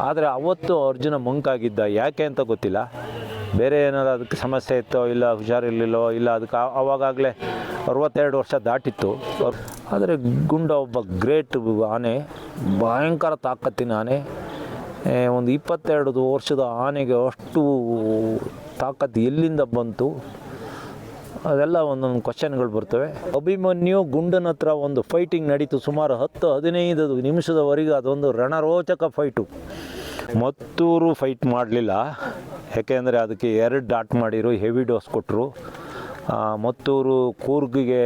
ಆದರೆ ಅವತ್ತು ಅರ್ಜುನ ಮಂಕಾಗಿದ್ದ. ಯಾಕೆ ಅಂತ ಗೊತ್ತಿಲ್ಲ. ಬೇರೆ ಏನಾದ್ರು ಅದಕ್ಕೆ ಸಮಸ್ಯೆ ಇತ್ತೋ ಇಲ್ಲ ಹುಷಾರಿರ್ಲಿಲ್ಲೋ ಇಲ್ಲ ಅದಕ್ಕೆ ಆವಾಗಲೇ ಅರವತ್ತೆರಡು ವರ್ಷ ದಾಟಿತ್ತು. ಆದರೆ ಗುಂಡ ಒಬ್ಬ ಗ್ರೇಟ್ ಆನೆ, ಭಯಂಕರ ತಾಕತ್ತಿನ ಆನೆ. ಒಂದು ಇಪ್ಪತ್ತೆರಡು ವರ್ಷದ ಆನೆಗೆ ಅಷ್ಟು ತಾಕತ್ತು ಎಲ್ಲಿಂದ ಬಂತು? ಅದೆಲ್ಲ ಒಂದೊಂದು ಕ್ವಶನ್ಗಳು ಬರ್ತವೆ. ಅಭಿಮನ್ಯು ಗುಂಡನ ಹತ್ರ ಒಂದು ಫೈಟಿಂಗ್ ನಡೀತು ಸುಮಾರು ಹತ್ತು ಹದಿನೈದು ನಿಮಿಷದವರೆಗೂ ಅದೊಂದು ರಣರೋಚಕ ಫೈಟು ಮತ್ತೂರು ಫೈಟ್ ಮಾಡಲಿಲ್ಲ. ಯಾಕೆಂದರೆ ಅದಕ್ಕೆ ಎರಡು ಡಾಟ್ ಮಾಡಿರು ಹೆವಿ ಡೋಸ್ ಕೊಟ್ಟರು ಮತ್ತೂರು ಕೂರ್ಗಿಗೆ,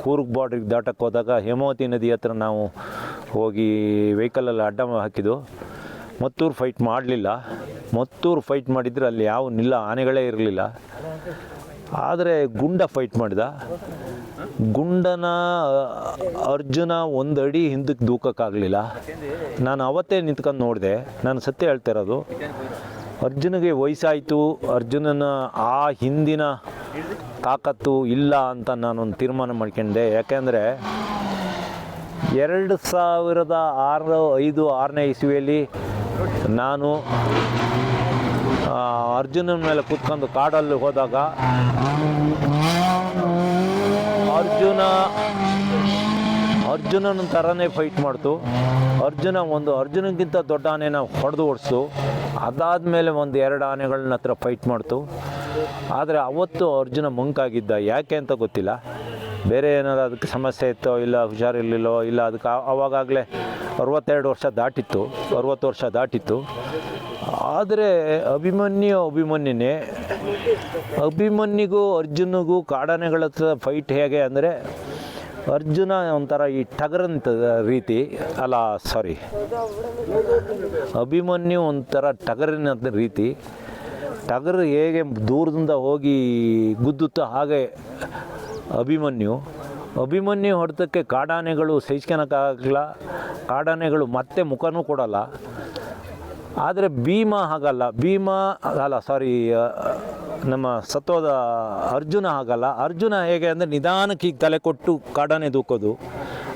ಕೂರ್ಗ್ ಬಾರ್ಡ್ರಿಗೆ ದಾಟಕ್ಕೆ ಹೋದಾಗ ಹೇಮಾವತಿ ನದಿ ಹತ್ರ ನಾವು ಹೋಗಿ ವೆಹಿಕಲಲ್ಲಿ ಅಡ್ಡ ಹಾಕಿದ್ದು. ಮತ್ತೂರು ಫೈಟ್ ಮಾಡಲಿಲ್ಲ. ಮತ್ತೂರು ಫೈಟ್ ಮಾಡಿದರೆ ಅಲ್ಲಿ ಯಾವ ನಿಲ್ಲ, ಆನೆಗಳೇ ಇರಲಿಲ್ಲ. ಆದರೆ ಗುಂಡ ಫೈಟ್ ಮಾಡಿದ. ಗುಂಡನ, ಅರ್ಜುನ ಒಂದು ಅಡಿ ಹಿಂದಕ್ಕೆ ದೂಕಕ್ಕಾಗಲಿಲ್ಲ. ನಾನು ಅವತ್ತೇ ನಿಂತ್ಕೊಂಡು ನೋಡಿದೆ. ನಾನು ಸತ್ಯ ಹೇಳ್ತಾ ಇರೋದು, ಅರ್ಜುನಿಗೆ ವಯಸ್ಸಾಯಿತು. ಅರ್ಜುನನ ಆ ಹಿಂದಿನ ತಾಕತ್ತು ಇಲ್ಲ ಅಂತ ನಾನೊಂದು ತೀರ್ಮಾನ ಮಾಡ್ಕೊಂಡೆ. ಯಾಕೆಂದರೆ ಎರಡು ಸಾವಿರದ ಆರು, ಐದು, ಆರನೇ ಇಸ್ವಿಯಲ್ಲಿ ನಾನು ಅರ್ಜುನನ ಮೇಲೆ ಕೂತ್ಕೊಂಡು ಕಾಡಲ್ಲಿ ಹೋದಾಗ ಅರ್ಜುನ, ಅರ್ಜುನನ ಥರನೇ ಫೈಟ್ ಮಾಡ್ತು. ಅರ್ಜುನ ಒಂದು ಅರ್ಜುನಗಿಂತ ದೊಡ್ಡ ಆನೆನ ಹೊಡೆದು ಓಡಿಸ್ತು. ಅದಾದಮೇಲೆ ಒಂದು ಎರಡು ಆನೆಗಳನ್ನ ಹತ್ರ ಫೈಟ್ ಮಾಡ್ತು. ಆದರೆ ಅವತ್ತು ಅರ್ಜುನ ಮಂಕಾಗಿದ್ದ ಯಾಕೆ ಅಂತ ಗೊತ್ತಿಲ್ಲ. ಬೇರೆ ಏನಾದ್ರು ಅದಕ್ಕೆ ಸಮಸ್ಯೆ ಇತ್ತೋ ಇಲ್ಲ ಹುಷಾರಿರ್ಲಿಲ್ಲೋ ಇಲ್ಲ ಅದಕ್ಕೆ ಅವಾಗಲೇ ಅರವತ್ತೆರಡು ವರ್ಷ ದಾಟಿತ್ತು, ಅರುವತ್ತು ವರ್ಷ ದಾಟಿತ್ತು. ಆದರೆ ಅಭಿಮನ್ಯು ಅಭಿಮನ್ಯನೇ, ಅಭಿಮನ್ಯಿಗೂ ಅರ್ಜುನಿಗೂ ಕಾಡಾನೆಗಳ ಹತ್ರ ಫೈಟ್ ಹೇಗೆ ಅಂದರೆ ಅರ್ಜುನ ಒಂಥರ ಈ ಟಗರಂತ ರೀತಿ, ಅಲ್ಲ ಸಾರಿ ಅಭಿಮನ್ಯು ಒಂಥರ ಟಗರಿನ ರೀತಿ, ಟಗರು ಹೇಗೆ ದೂರದಿಂದ ಹೋಗಿ ಗುದ್ದುತ್ತೋ ಹಾಗೆ ಅಭಿಮನ್ಯು. ಅಭಿಮನ್ಯು ಹೊಡೆತಕ್ಕೆ ಕಾಡಾನೆಗಳು ಸಹಿಸ್ಕೊಳಕ್ಕಾಗಲ್ಲ ಕಾಡಾನೆಗಳು ಮತ್ತೆ ಮುಖನೂ ಕೊಡಲ್ಲ. ಆದರೆ ಭೀಮ ಹಾಗಲ್ಲ. ಭೀಮ ಅಲ್ಲ ಸಾರಿ ನಮ್ಮ ಸತ್ವದ ಅರ್ಜುನ ಹಾಗಲ್ಲ. ಅರ್ಜುನ ಹೇಗೆ ಅಂದರೆ ನಿಧಾನಕ್ಕೆ ಈಗ ತಲೆ ಕೊಟ್ಟು ಕಾಡಾನೆ ದೂಕೋದು.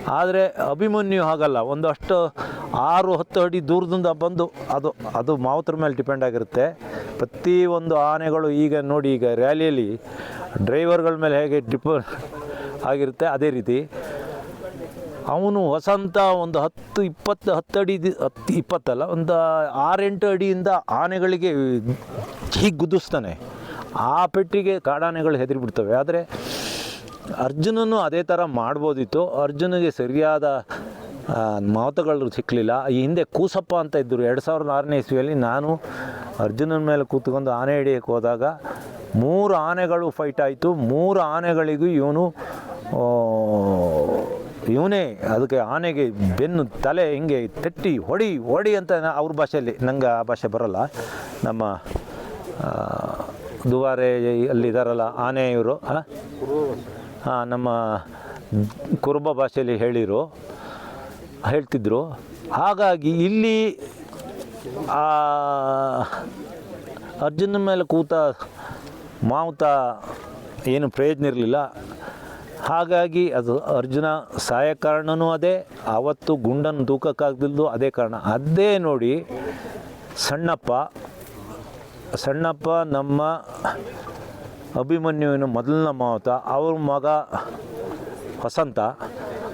ಆದರೆ ಅಭಿಮನ್ಯು ಹಾಗಲ್ಲ. ಒಂದಷ್ಟು ಆರು ಹತ್ತು ಅಡಿ ದೂರದಿಂದ ಬಂದು ಅದು ಅದು ಮಾವುತರ ಮೇಲೆ ಡಿಪೆಂಡ್ ಆಗಿರುತ್ತೆ. ಪ್ರತಿ ಒಂದು ಆನೆಗಳು ಈಗ ನೋಡಿ, ಈಗ ರ್ಯಾಲಿಯಲ್ಲಿ ಡ್ರೈವರ್ಗಳ ಮೇಲೆ ಹೇಗೆ ಡಿಪ ಆಗಿರುತ್ತೆ, ಅದೇ ರೀತಿ. ಅವನು ವಸಂತ ಒಂದು ಹತ್ತು, ಇಪ್ಪತ್ತು, ಹತ್ತು ಅಡಿ ಹತ್ತು, ಇಪ್ಪತ್ತಲ್ಲ, ಒಂದು ಆರೆಂಟು ಅಡಿಯಿಂದ ಆನೆಗಳಿಗೆ ಹೀಗೆ ಗುದ್ದಿಸ್ತಾನೆ. ಆ ಪೆಟ್ಟಿಗೆ ಕಾಡಾನೆಗಳು ಹೆದರಿಬಿಡ್ತವೆ. ಆದರೆ ಅರ್ಜುನನು ಅದೇ ಥರ ಮಾಡ್ಬೋದಿತ್ತು. ಅರ್ಜುನಿಗೆ ಸರಿಯಾದ ಮಾತುಗಳು ಸಿಕ್ಕಲಿಲ್ಲ. ಈ ಹಿಂದೆ ಕೂಸಪ್ಪ ಅಂತ ಇದ್ದರು. ಎರಡು ಸಾವಿರದ ಆರನೇ ಇಸ್ವಿಯಲ್ಲಿ ನಾನು ಅರ್ಜುನನ ಮೇಲೆ ಕೂತ್ಕೊಂಡು ಆನೆ ಹಿಡಿಯಕ್ಕೆ ಹೋದಾಗ ಮೂರು ಆನೆಗಳು ಫೈಟ್ ಆಯಿತು. ಮೂರು ಆನೆಗಳಿಗೂ ಇವನು ಇವನೇ ಅದಕ್ಕೆ ಆನೆಗೆ ಬೆನ್ನು, ತಲೆ ಹಿಂಗೆ ತಟ್ಟಿ, ಹೊಡಿ ಹೊಡಿ ಅಂತ ಅವ್ರ ಭಾಷೆಯಲ್ಲಿ. ನಂಗೆ ಆ ಭಾಷೆ ಬರೋಲ್ಲ. ನಮ್ಮ ದುವಾರೆ ಅಲ್ಲಿದ್ದಾರಲ್ಲ ಆನೆ ಇವರು ಹಾಂ ನಮ್ಮ ಕುರುಬ ಭಾಷೆಯಲ್ಲಿ ಹೇಳಿರು. ಹೇಳ್ತಿದ್ರು. ಹಾಗಾಗಿ ಇಲ್ಲಿ ಅರ್ಜುನ ಮೇಲೆ ಕೂತ ಮಾವುತ ಏನು ಪ್ರಯೋಜನ ಇರಲಿಲ್ಲ. ಹಾಗಾಗಿ ಅದು ಅರ್ಜುನ ಸಾಯ ಕಾರಣನೂ ಅದೇ, ಆವತ್ತು ಗುಂಡನ್ನು ತೂಕಕ್ಕಾಗ್ದಿಲ್ದು ಅದೇ ಕಾರಣ. ಅದೇ ನೋಡಿ, ಸಣ್ಣಪ್ಪ ಸಣ್ಣಪ್ಪ ನಮ್ಮ ಅಭಿಮನ್ಯುವಿನ ಮೊದಲನ ಮಾವುತ, ಅವ್ರ ಮಗ ವಸಂತ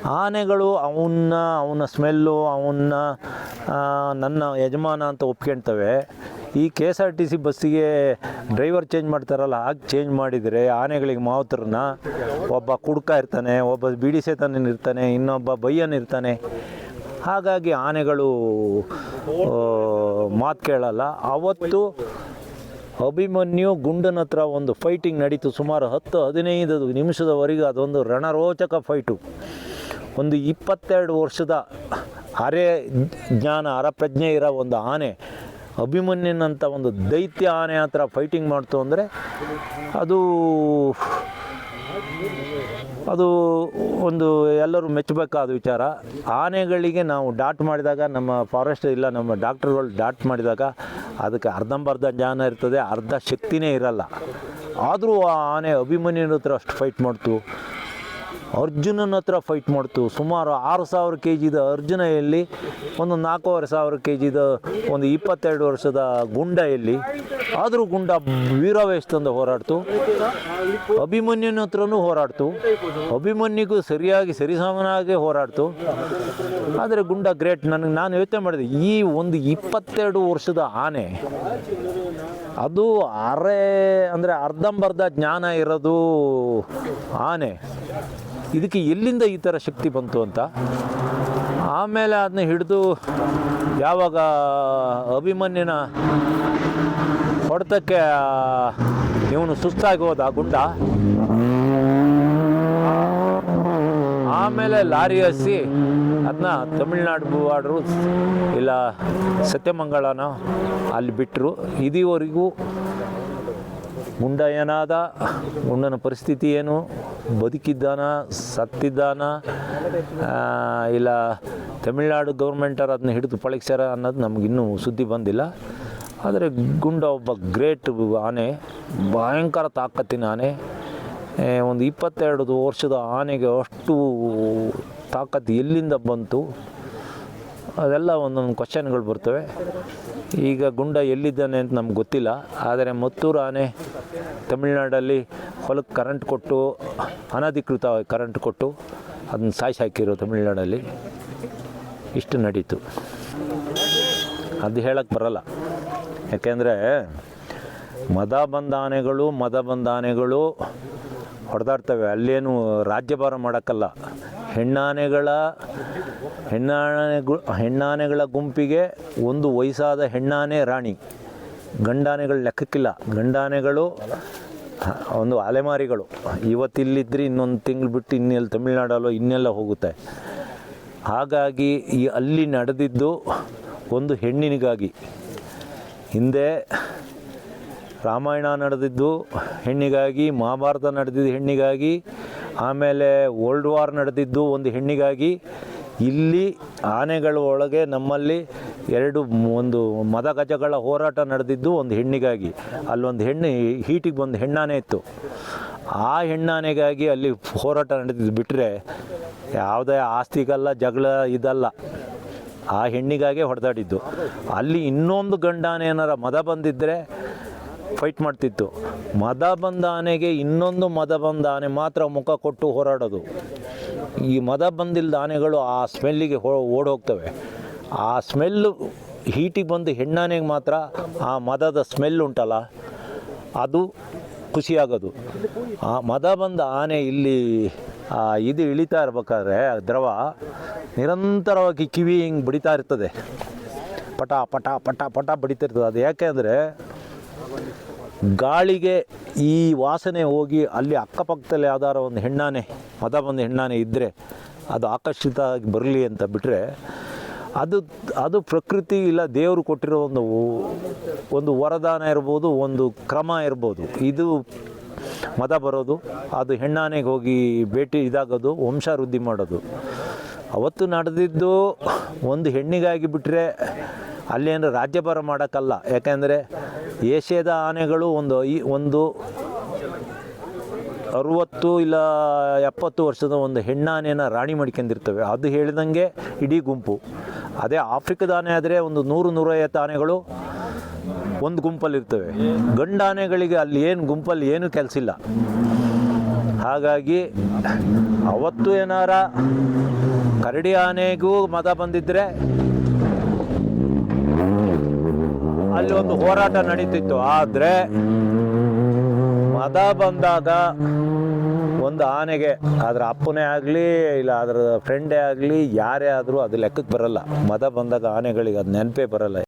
ಆನೆಗಳು ಅವನ್ನ, ಅವನ ಸ್ಮೆಲ್ಲು, ಅವನ್ನ ನನ್ನ ಯಜಮಾನ ಅಂತ ಒಪ್ಕೊಳ್ತವೆ ಈ K S R T C ಬಸ್ಸಿಗೆ ಡ್ರೈವರ್ ಚೇಂಜ್ ಮಾಡ್ತಾರಲ್ಲ ಹಾಗೆ ಚೇಂಜ್ ಮಾಡಿದರೆ ಆನೆಗಳಿಗೆ ಮಾವುತರನ್ನ ಒಬ್ಬ ಕುಡ್ಕ ಇರ್ತಾನೆ, ಒಬ್ಬ ಬಿಡಿ ಸೇತನ ಇರ್ತಾನೆ, ಇನ್ನೊಬ್ಬ ಬಯ್ಯನ್ ಇರ್ತಾನೆ. ಹಾಗಾಗಿ ಆನೆಗಳು ಮಾತು ಕೇಳಲ್ಲ. ಅವತ್ತು ಅಭಿಮನ್ಯು ಗುಂಡನ ಹತ್ರ ಒಂದು ಫೈಟಿಂಗ್ ನಡೀತು, ಸುಮಾರು ಹತ್ತು, ಹದಿನೈದು ನಿಮಿಷದವರೆಗೆ ಅದೊಂದು ರಣರೋಚಕ ಫೈಟು. ಒಂದು ಇಪ್ಪತ್ತೆರಡು ವರ್ಷದ ಅರೆ ಜ್ಞಾನ, ಅರಪ್ರಜ್ಞೆ ಇರೋ ಒಂದು ಆನೆ ಅಭಿಮನ್ಯನಂಥ ಒಂದು ದೈತ್ಯ ಆನೆ ಹತ್ರ ಫೈಟಿಂಗ್ ಮಾಡ್ತು ಅಂದರೆ ಅದು ಅದು ಒಂದು ಎಲ್ಲರೂ ಮೆಚ್ಚಬೇಕಾದ ವಿಚಾರ. ಆನೆಗಳಿಗೆ ನಾವು ಡಾಟ್ ಮಾಡಿದಾಗ, ನಮ್ಮ ಫಾರೆಸ್ಟ್ ಇಲ್ಲ, ನಮ್ಮ ಡಾಕ್ಟ್ರುಗಳು ಡಾಟ್ ಮಾಡಿದಾಗ ಅದಕ್ಕೆ ಅರ್ಧಂಬರ್ಧ ಜ್ಞಾನ ಇರ್ತದೆ, ಅರ್ಧ ಶಕ್ತಿನೇ ಇರಲ್ಲ. ಆದರೂ ಆ ಆನೆ ಅಭಿಮನ್ಯನ ಹತ್ರ ಅಷ್ಟು ಫೈಟ್ ಮಾಡ್ತು. ಅರ್ಜುನನ ಹತ್ರ ಫೈಟ್ ಮಾಡ್ತು. ಸುಮಾರು ಆರು ಸಾವಿರ ಕೆ ಜಿದ ಅರ್ಜುನ ಎಲ್ಲಿ ಒಂದು ನಾಲ್ಕೂವರೆ ಸಾವಿರ ಕೆ ಜಿದ ಒಂದು ಇಪ್ಪತ್ತೆರಡು ವರ್ಷದ ಗುಂಡ ಎಲ್ಲಿ ಆದರೂ ಗುಂಡ ವೀರಾವೇಶದಿಂದ ಹೋರಾಡ್ತು. ಅಭಿಮನ್ಯುನ ಹತ್ರನೂ ಹೋರಾಡ್ತು. ಅಭಿಮನ್ಯಿಗೂ ಸರಿಯಾಗಿ ಸರಿಸಮನಾಗಿ ಹೋರಾಡ್ತು. ಆದರೆ ಗುಂಡ ಗ್ರೇಟ್ ನನಗೆ ನಾನು ಯೋಚನೆ ಮಾಡಿದೆ, ಈ ಒಂದು ಇಪ್ಪತ್ತೆರಡು ವರ್ಷದ ಆನೆ, ಅದು ಅರೆ ಅಂದರೆ ಅರ್ಧಂಬರ್ಧ ಜ್ಞಾನ ಇರೋದು ಆನೆ. ಇದಕ್ಕೆ ಎಲ್ಲಿಂದ ಈ ಥರ ಶಕ್ತಿ ಬಂತು ಅಂತ? ಆಮೇಲೆ ಅದನ್ನ ಹಿಡಿದು ಯಾವಾಗ ಅಭಿಮನ್ಯನ ಹೊಡೆತಕ್ಕೆ ಇವನು ಸುಸ್ತಾಗಿ ಹೋದ ಗುಂಡ, ಆಮೇಲೆ ಲಾರಿ ಹಸಿ ಅದನ್ನ ತಮಿಳ್ನಾಡು ಬಾರ್ಡ್ರು ಇಲ್ಲ ಸತ್ಯಮಂಗಳನ ಅಲ್ಲಿ ಬಿಟ್ಟರು ಇದುವರೆಗೂ ಗುಂಡ ಏನಾದ ಗುಂಡನ ಪರಿಸ್ಥಿತಿ ಏನು? ಬದುಕಿದ್ದಾನ? ಸತ್ತಿದ್ದಾನ? ಇಲ್ಲ, ತಮಿಳ್ನಾಡು ಗೌರ್ಮೆಂಟರು ಅದನ್ನ ಹಿಡಿದು ಪಳಗ್ಸ್ಯಾರ ಅನ್ನೋದು ನಮಗಿನ್ನೂ ಸುದ್ದಿ ಬಂದಿಲ್ಲ. ಆದರೆ ಗುಂಡ ಒಬ್ಬ ಗ್ರೇಟ್ ಆನೆ, ಭಯಂಕರ ತಾಕತ್ತಿನ ಆನೆ. ಒಂದು ಇಪ್ಪತ್ತೆರಡು ವರ್ಷದ ಆನೆಗೆ ಅಷ್ಟು ತಾಕತ್ತು ಎಲ್ಲಿಂದ ಬಂತು? ಅದೆಲ್ಲ ಒಂದೊಂದು ಕ್ವಶನ್ಗಳು ಬರ್ತವೆ. ಈಗ ಗುಂಡ ಎಲ್ಲಿದ್ದಾನೆ ಅಂತ ನಮ್ಗೆ ಗೊತ್ತಿಲ್ಲ. ಆದರೆ ಮತ್ತೂರು ಆನೆ ತಮಿಳ್ನಾಡಲ್ಲಿ ಹೊಲಕ್ಕೆ ಕರೆಂಟ್ ಕೊಟ್ಟು, ಅನಧಿಕೃತ ಕರೆಂಟ್ ಕೊಟ್ಟು ಅದನ್ನ ಸಾಯಿಸಿ ಹಾಕಿರೋ ತಮಿಳ್ನಾಡಲ್ಲಿ ಇಷ್ಟು ನಡೀತು. ಅದು ಹೇಳಕ್ಕೆ ಬರಲ್ಲ. ಯಾಕೆಂದರೆ ಮದ ಬಂದ ಆನೆಗಳು, ಮದ ಬಂದ ಆನೆಗಳು ಹೊಡೆದಾಡ್ತವೆ. ಅಲ್ಲೇನು ರಾಜ್ಯಭಾರ ಮಾಡೋಕ್ಕಲ್ಲ. ಹೆಣ್ಣಾನೆಗಳ, ಹೆಣ್ಣಾನೆಗಳು, ಹೆಣ್ಣಾನೆಗಳ ಗುಂಪಿಗೆ ಒಂದು ವಯಸ್ಸಾದ ಹೆಣ್ಣಾನೆ ರಾಣಿ. ಗಂಡಾನೆಗಳು ಲೆಕ್ಕಕ್ಕಿಲ್ಲ. ಗಂಡಾನೆಗಳು ಒಂದು ಅಲೆಮಾರಿಗಳು. ಇವತ್ತಿಲ್ಲಿದ್ದರೆ ಇನ್ನೊಂದು ತಿಂಗಳು ಬಿಟ್ಟು ಇನ್ನೆಲ್ಲಿ ತಮಿಳ್ನಾಡಲ್ಲೋ ಇನ್ನೆಲ್ಲ ಹೋಗುತ್ತೆ. ಹಾಗಾಗಿ ಈ ಅಲ್ಲಿ ನಡೆದಿದ್ದು ಒಂದು ಹೆಣ್ಣಿನಿಗಾಗಿ. ಹಿಂದೆ ರಾಮಾಯಣ ನಡೆದಿದ್ದು, ಹೆಣ್ಣಿಗಾಗಿ, ಮಹಾಭಾರತ ನಡೆದಿದ್ದು ಹೆಣ್ಣಿಗಾಗಿ, ಆಮೇಲೆ ವರ್ಲ್ಡ್ ವಾರ್ ನಡೆದಿದ್ದು ಒಂದು ಹೆಣ್ಣಿಗಾಗಿ, ಇಲ್ಲಿ ಆನೆಗಳ ಒಳಗೆ ನಮ್ಮಲ್ಲಿ ಎರಡು ಒಂದು ಮದ ಗಜಗಳ ಹೋರಾಟ ನಡೆದಿದ್ದು ಒಂದು ಹೆಣ್ಣಿಗಾಗಿ. ಅಲ್ಲೊಂದು ಹೆಣ್ಣು, ಹೀಟಿಗೆ ಬಂದು ಹೆಣ್ಣಾನೆ ಇತ್ತು. ಆ ಹೆಣ್ಣಾನೆಗಾಗಿ ಅಲ್ಲಿ ಹೋರಾಟ ನಡೆದಿದ್ದು ಬಿಟ್ಟರೆ ಯಾವುದೇ ಆಸ್ತಿಗಲ್ಲ, ಜಗಳ ಇದಲ್ಲ. ಆ ಹೆಣ್ಣಿಗಾಗೆ ಹೊಡೆದಾಡಿದ್ದು. ಅಲ್ಲಿ ಇನ್ನೊಂದು ಗಂಡಾನೆ ಏನಾರ ಮದ ಬಂದಿದ್ದರೆ ಫೈಟ್ ಮಾಡ್ತಿತ್ತು. ಮದ ಬಂದ ಆನೆಗೆ ಇನ್ನೊಂದು ಮದ ಬಂದ ಆನೆ ಮಾತ್ರ ಮುಖ ಕೊಟ್ಟು ಹೋರಾಡೋದು. ಈ ಮದ ಬಂದಿಲ್ಲದ ಆನೆಗಳು ಆ ಸ್ಮೆಲ್ಲಿಗೆ ಹೋ, ಓಡೋಗ್ತವೆ. ಆ ಸ್ಮೆಲ್ಲು ಹೀಟಿಗೆ ಬಂದು ಹೆಣ್ಣಾನೆಗೆ ಮಾತ್ರ ಆ ಮದದ ಸ್ಮೆಲ್ ಉಂಟಲ್ಲ, ಅದು ಖುಷಿಯಾಗೋದು. ಆ ಮದ ಬಂದ ಆನೆ ಇಲ್ಲಿ ಇದು ಇಳಿತಾ ಇರ್ಬೇಕಾದ್ರೆ, ದ್ರವ ನಿರಂತರವಾಗಿ ಕಿವಿ ಹಿಂಗೆ ಬಡಿತಾ ಇರ್ತದೆ. ಪಟ ಪಟ ಪಟ ಪಟ ಬಡಿತಿರ್ತದೆ ಅದು ಯಾಕೆ ಅಂದರೆ ಗಾಳಿಗೆ ಈ ವಾಸನೆ ಹೋಗಿ ಅಲ್ಲಿ ಅಕ್ಕಪಕ್ಕದಲ್ಲಿ ಯಾವ್ದಾರ ಒಂದು ಹೆಣ್ಣಾನೆ, ಮದ ಬಂದ ಹೆಣ್ಣಾನೆ ಇದ್ದರೆ ಅದು ಆಕರ್ಷಿತ ಆಗಿ ಬರಲಿ ಅಂತ ಬಿಟ್ಟರೆ ಅದು ಅದು ಪ್ರಕೃತಿ ಇಲ್ಲ, ದೇವರು ಕೊಟ್ಟಿರೋ ಒಂದು ಒಂದು ವರದಾನ ಇರ್ಬೋದು, ಒಂದು ಕ್ರಮ ಇರ್ಬೋದು. ಇದು ಮದ ಬರೋದು, ಅದು ಹೆಣ್ಣಾನೆಗೆ ಹೋಗಿ ಭೇಟಿ ಇದಾಗೋದು, ವಂಶವೃದ್ಧಿ ಮಾಡೋದು. ಅವತ್ತು ನಡೆದಿದ್ದು ಒಂದು ಹೆಣ್ಣಿಗಾಗಿ ಬಿಟ್ಟರೆ ಅಲ್ಲೇನು ರಾಜ್ಯಭಾರ ಮಾಡೋಕ್ಕಲ್ಲ. ಯಾಕೆಂದರೆ ಏಷ್ಯಾದ ಆನೆಗಳು ಒಂದು ಈ ಒಂದು ಅರುವತ್ತು ಇಲ್ಲ ಎಪ್ಪತ್ತು ವರ್ಷದ ಒಂದು ಹೆಣ್ಣಾನೆಯನ್ನು ರಾಣಿ ಮಾಡ್ಕೊಂಡಿರ್ತವೆ. ಅದು ಹೇಳಿದಂಗೆ ಇಡೀ ಗುಂಪು. ಅದೇ ಆಫ್ರಿಕದ ಆನೆ ಆದರೆ ಒಂದು ನೂರು, ನೂರೈವತ್ತು ಆನೆಗಳು ಒಂದು ಗುಂಪಲ್ಲಿರ್ತವೆ. ಗಂಡು ಆನೆಗಳಿಗೆ ಅಲ್ಲಿ ಏನು ಗುಂಪಲ್ಲಿ ಏನೂ ಕೆಲಸ ಇಲ್ಲ. ಹಾಗಾಗಿ ಅವತ್ತು ಏನಾರ ಕರಡಿ ಆನೆಗೂ ಮದ ಬಂದಿದ್ದರೆ ಅಲ್ಲಿ ಒಂದು ಹೋರಾಟ ನಡೀತಿತ್ತು. ಆದ್ರೆ ಮದ ಬಂದಾಗ ಒಂದು ಆನೆಗೆ ಅದರ ಅಪ್ಪನೇ ಆಗಲಿ, ಇಲ್ಲ ಅದರ ಫ್ರೆಂಡೇ ಆಗಲಿ, ಯಾರೇ ಆದರೂ ಅದು ಲೆಕ್ಕಕ್ಕೆ ಬರಲ್ಲ. ಮದ ಬಂದಾಗ ಆನೆಗಳಿಗೆ ಅದು ನೆನಪೇ ಬರಲ್ಲ.